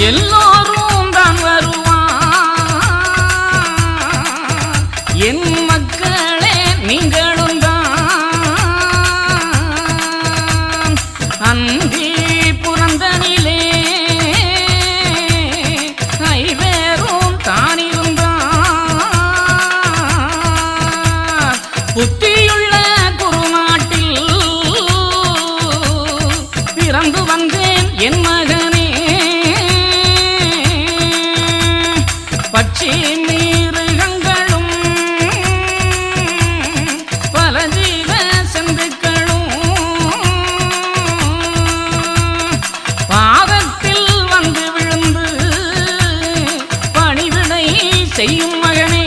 எல்லோரும் தான் வருவான் என் மக்களே நீங்களும் தான். அந்தி புரந்தனிலே ஐவேரும் தானிருந்தான் புத்தியுள்ள குருநாட்டில் பிறந்து வந்தேன் என் மகனே. நீருகங்களும் பல ஜீவ சந்துக்களும் பாதத்தில் வந்து விழுந்து பணிவிடை செய்யும் மகனே.